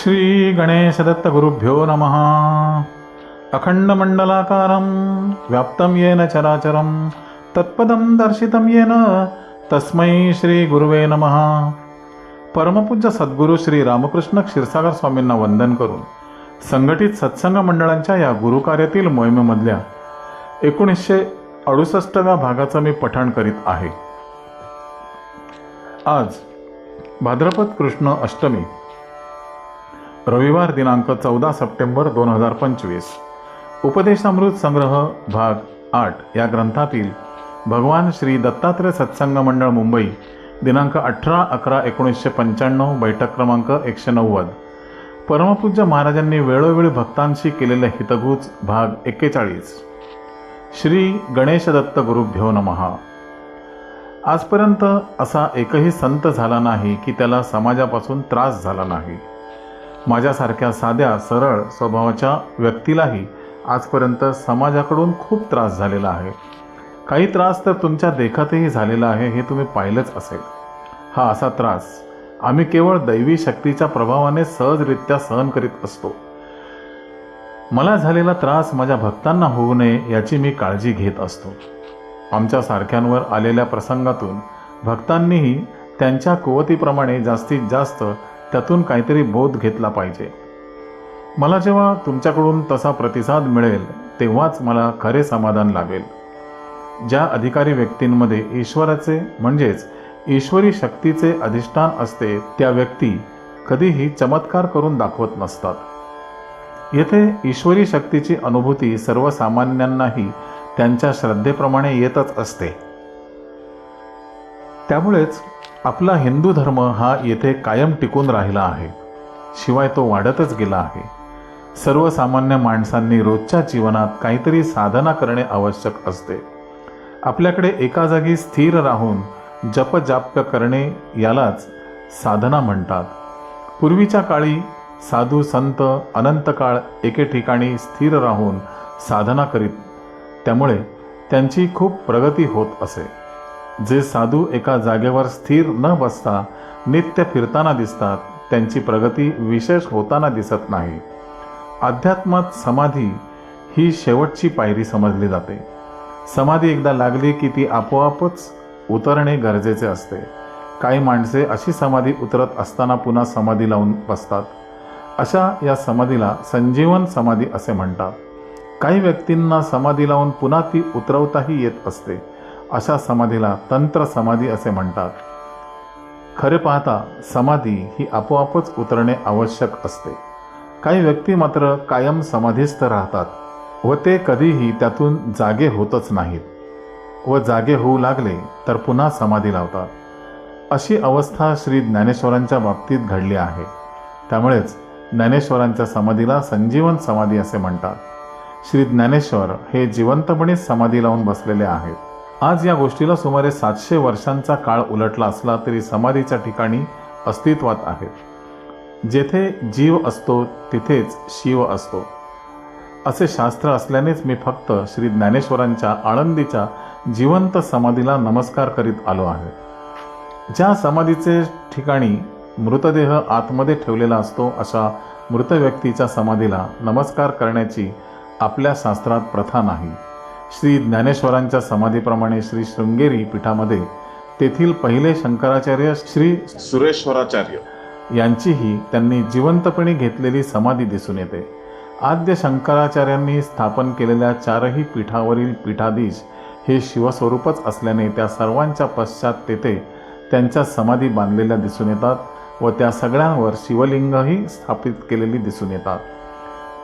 श्री गणेशदत्त गुरुभ्यो नमः। अखंडमण्डलाकारं व्याप्तं येन चराचरं तत्पदं दर्शितं येन तस्मै श्रीगुरुवे नमः। परमपूज्य सद्गुरू श्री रामकृष्ण क्षीरसागर स्वामींना वंदन करून संघटित सत्संग मंडळांच्या या गुरुकार्यातील मोहिमेमधल्या एकोणीसशे अडुसष्टव्या भागाचं मी पठण करीत आहे. आज भाद्रपद कृष्ण अष्टमी रविवार दिनांक चौदा सप्टेंबर दोन हजार पंचवीस. उपदेशामृत संग्रह भाग आठ या ग्रंथातील भगवान श्री दत्तात्रय सत्संग मंडळ मुंबई दिनांक अठरा अकरा एकोणीसशे पंच्याण्णव बैठक क्रमांक एकशे नव्वद. परमपूज्य महाराजांनी वेळोवेळी भक्तांशी केलेले हितगुज भाग एक्केचाळीस. श्री गणेशदत्त गुरुभ्यो नमहा आजपर्यंत असा एकही संत झाला नाही की त्याला समाजापासून त्रास झाला नाही. माझ्यासारख्या साध्या सरळ स्वभावाच्या व्यक्तीलाही आजपर्यंत समाजाकडून खूप त्रास झालेला आहे. काही त्रास तर तुमच्या देखातही झालेला आहे हे तुम्ही पाहिलंच असेल. हा असा त्रास आम्ही केवळ दैवी शक्तीच्या प्रभावाने सहजरित्या सहन करीत असतो. मला झालेला त्रास माझ्या भक्तांना होऊ नये याची मी काळजी घेत असतो. आमच्या सारख्यांवर आलेल्या प्रसंगातून भक्तांनीही त्यांच्या कुवतीप्रमाणे जास्तीत जास्त त्यातून काहीतरी बोध घेतला पाहिजे. मला जेव्हा तुमच्याकडून तसा प्रतिसाद मिळेल तेव्हाच मला खरे समाधान लाभेल ज्या अधिकारी व्यक्तींमध्ये ईश्वराचे म्हणजेच ईश्वरी शक्तीचे अधिष्ठान असते त्या व्यक्ती कधीही चमत्कार करून दाखवत नसतात. येथे ईश्वरी शक्तीची अनुभूती सर्वसामान्यांनाही त्यांच्या श्रद्धेप्रमाणे येतच असते. त्यामुळेच आपला हिंदू धर्म हा येथे कायम टिकून राहिला आहे. शिवाय तो वाढतच गेला आहे. सर्वसामान्य माणसांनी रोजच्या जीवनात काहीतरी साधना करणे आवश्यक असते. आपल्याकडे एका जागी स्थिर राहून जपजाप्य करणे यालाच साधना म्हणतात. पूर्वीच्या काळी साधू संत अनंत काळ एके ठिकाणी स्थिर राहून साधना करीत त्यामुळे त्यांची खूप प्रगती होत असे. जे साधू एका जागेवर स्थिर न बसता नित्य फिरताना दिसतात त्यांची प्रगती विशेष होताना दिसत नाही. अध्यात्मात समाधी ही शेवटची पायरी समजली जाते. समाधी एकदा लागली की ती आपोआपच उतरणे गरजेचे असते. काही माणसे अशी समाधी उतरत असताना पुन्हा समाधी लावून बसतात. अशा या समाधीला संजीवन समाधी असे म्हणतात. काही व्यक्तींना समाधी लावून पुन्हा ती उतरवताही येत असते. अशा समाधीला तंत्र समाधी असे म्हणतात. खरे पाहता समाधी ही आपोआपच उतरणे आवश्यक असते. काही व्यक्ती मात्र कायम समाधीस्थ राहतात व ते कधीही त्यातून जागे होतच नाहीत व जागे होऊ लागले तर पुन्हा समाधी लावतात. अशी अवस्था श्री ज्ञानेश्वरांच्या बाबतीत घडली आहे. त्यामुळेच ज्ञानेश्वरांच्या समाधीला संजीवन समाधी असे म्हणतात. श्री ज्ञानेश्वर हे जिवंतपणेच समाधी लावून बसलेले आहेत. आज या गोष्टीला सुमारे सातशे वर्षांचा काळ उलटला असला तरी समाधीच्या ठिकाणी अस्तित्वात आहेत जेथे जीव असतो तिथेच शिव असतो. असे शास्त्र असल्यानेच मी फक्त श्री ज्ञानेश्वरांच्या आळंदीच्या जिवंत समाधीला नमस्कार करीत आलो आहे. ज्या समाधीचे ठिकाणी मृतदेह आतमध्ये ठेवलेला असतो अशा मृत व्यक्तीच्या समाधीला नमस्कार करण्याची आपल्या शास्त्रात प्रथा नाही. श्री ज्ञानेश्वरांच्या समाधीप्रमाणे श्री शृंगेरी पीठामध्ये तेथील पहिले शंकराचार्य श्री सुरेश्वराचार्य. यांचीही त्यांनी जिवंतपणे घेतलेली समाधी दिसून येते. आद्य शंकराचार्यांनी स्थापन केलेल्या चारही पीठावरील पीठाधीश हे शिवस्वरूपच असल्याने त्या सर्वांच्या पश्चात तेथे त्यांच्या समाधी बांधलेल्या दिसून येतात व त्या सगळ्यांवर शिवलिंगही स्थापित केलेली दिसून येतात.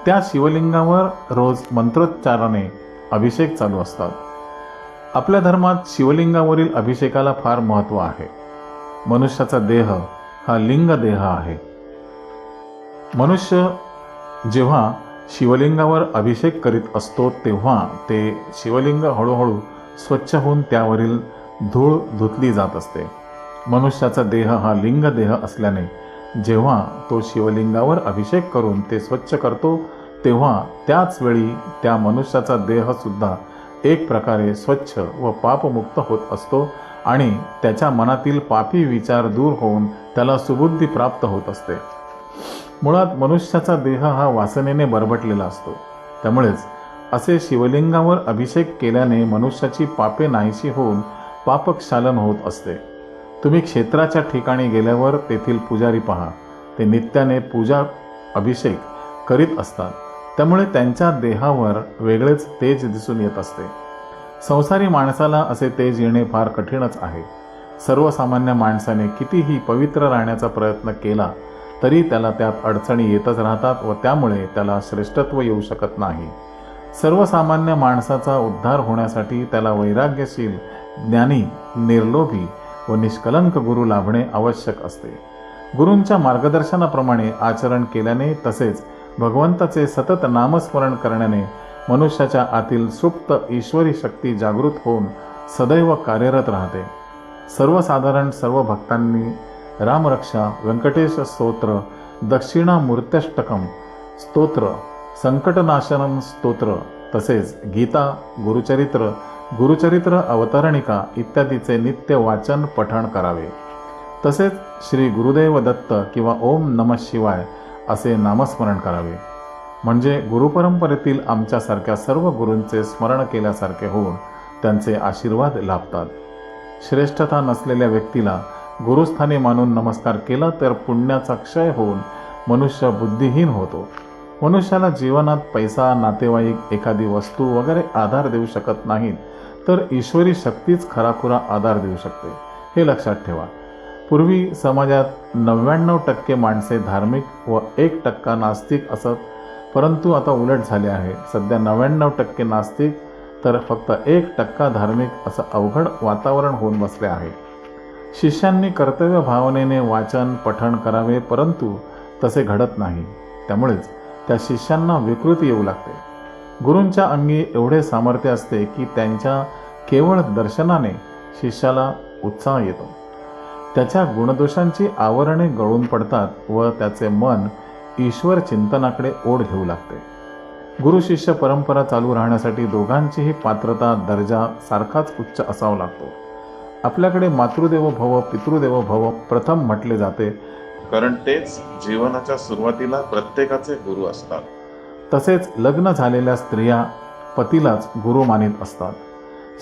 त्या शिवलिंगावर रोज मंत्रोच्चाराने अभिषेक चालू असतात. आपल्या धर्मात शिवलिंगावरील अभिषेकाला फार महत्त्व आहे. मनुष्याचा देह हा लिंग देह आहे. मनुष्य जेव्हा शिवलिंगावर अभिषेक करीत असतो तेव्हा ते शिवलिंग हळूहळू स्वच्छ होऊन त्यावरील धूळ धुतली जात असते. मनुष्याचा देह हा लिंग देह असल्याने जेव्हा तो शिवलिंगावर अभिषेक करून ते स्वच्छ करतो तेव्हा त्याच वेळी त्या मनुष्याचा देहसुद्धा एक प्रकारे स्वच्छ व पापमुक्त होत असतो आणि त्याच्या मनातील पापी विचार दूर होऊन त्याला सुबुद्धी प्राप्त होत असते. मुळात मनुष्याचा देह हा वासनेने बरबटलेला असतो. त्यामुळेच असे शिवलिंगावर अभिषेक केल्याने मनुष्याची पापे नाहीशी होऊन पापक्षालन होत असते. तुम्ही क्षेत्राच्या ठिकाणी गेल्यावर तेथील पुजारी पहा. ते नित्याने पूजा अभिषेक करीत असतात. त्यामुळे त्यांच्या देहावर वेगळेच तेज दिसून येत असते. संसारी माणसाला असे तेज येणे फार कठीणच आहे. सर्वसामान्य माणसाने कितीही पवित्र राहण्याचा प्रयत्न केला तरी त्याला त्यात अडचणी येतच राहतात व त्यामुळे त्याला श्रेष्ठत्व येऊ शकत नाही. सर्वसामान्य माणसाचा उद्धार होण्यासाठी त्याला वैराग्यशील ज्ञानी निर्लोभी व निष्कलंक गुरु लाभणे आवश्यक असते. गुरूंच्या मार्गदर्शनाप्रमाणे आचरण केल्याने तसेच भगवंताचे सतत नामस्मरण करण्याने मनुष्याच्या आतील सुप्त ईश्वरी शक्ती जागृत होऊन सदैव कार्यरत राहते. सर्वसाधारण सर्व भक्तांनी रामरक्षा व्यंकटेश स्तोत्र दक्षिणामूर्त्यष्टकम स्तोत्र संकटनाशनम स्तोत्र तसेच गीता गुरुचरित्र गुरुचरित्र अवतरणिका इत्यादीचे नित्य वाचन पठण करावे. तसेच श्री गुरुदेव दत्त किंवा ओम नम शिवाय असे नामस्मरण करावे. म्हणजे गुरुपरंपरेतील आमच्यासारख्या सर्व गुरूंचे स्मरण केल्यासारखे होऊन त्यांचे आशीर्वाद लाभतात. श्रेष्ठता नसलेल्या व्यक्तीला गुरुस्थानी मानून नमस्कार केला तर पुण्याचा क्षय होऊन मनुष्य बुद्धिहीन होतो. मनुष्याला जीवनात पैसा नातेवाईक एखादी वस्तू वगैरे आधार देऊ शकत नाहीत तर ईश्वरी शक्तीच खराखुरा आधार देऊ शकते. हे लक्षात ठेवा. पूर्वी समाजात नव्याण्णव टक्के माणसे धार्मिक व एक टक्का नास्तिक असत परंतु आता उलट झाले आहे. सध्या नव्याण्णव टक्के नास्तिक तर फक्त एक टक्का धार्मिक असं अवघड वातावरण होऊन बसले आहे. शिष्यांनी कर्तव्य भावनेने वाचन पठण करावे परंतु तसे घडत नाही. त्यामुळेच त्या शिष्यांना विकृती येऊ लागते. गुरूंच्या अंगी एवढे सामर्थ्य असते की त्यांच्या केवळ दर्शनाने शिष्याला उत्साह येतो. त्याच्या गुणदोषांची आवरणे गळून पडतात व त्याचे मन ईश्वर चिंतनाकडे ओढ घेऊ लागते. गुरु शिष्य परंपरा चालू राहण्यासाठी दोघांचीही पात्रता दर्जा सारखाच उच्च असावा लागतो. आपल्याकडे मातृदेवो भव पितृदेवो भव प्रथम म्हटले जाते. कारण तेच जीवनाच्या सुरुवातीला प्रत्येकाचे गुरु असतात. तसेच लग्न झालेल्या स्त्रिया पतीलाच गुरु मानित असतात.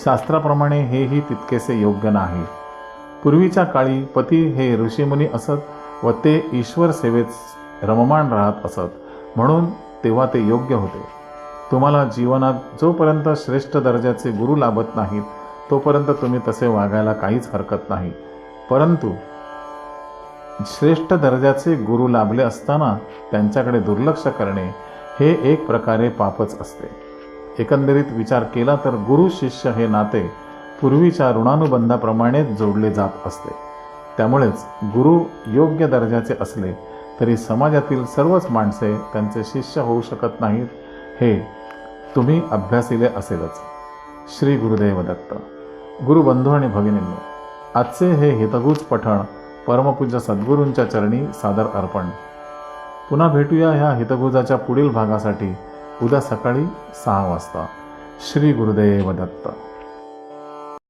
शास्त्राप्रमाणे हेही तितकेसे योग्य नाही. पूर्वीच्या काळी पती हे ऋषीमुनी असत व ते ईश्वर सेवेत रममाण राहत असत. म्हणून तेव्हा ते योग्य होते. तुम्हाला जीवनात जोपर्यंत श्रेष्ठ दर्जाचे गुरु लाभत नाहीत तोपर्यंत तुम्ही तसे वागायला काहीच हरकत नाही. परंतु श्रेष्ठ दर्जाचे गुरु लाभले असताना त्यांच्याकडे दुर्लक्ष करणे हे एक प्रकारे पापच असते. एकंदरीत विचार केला तर गुरु शिष्य हे नाते पूर्वीच्या ऋणानुबंधाप्रमाणेच जोडले जात असते. त्यामुळेच गुरु योग्य दर्जाचे असले तरी समाजातील सर्वच माणसे त्यांचे शिष्य होऊ शकत नाहीत हे तुम्ही अभ्यासिले असेलच. श्री गुरुदेव दत्त. गुरुबंधू आणि भगिनींनी आजचे हे हितगुज पठण परमपूज्य सद्गुरूंच्या चरणी सादर अर्पण. पुन्हा भेटूया ह्या हितगुजाच्या पुढील भागासाठी उद्या सकाळी सहा वाजता. श्री गुरुदेव दत्त.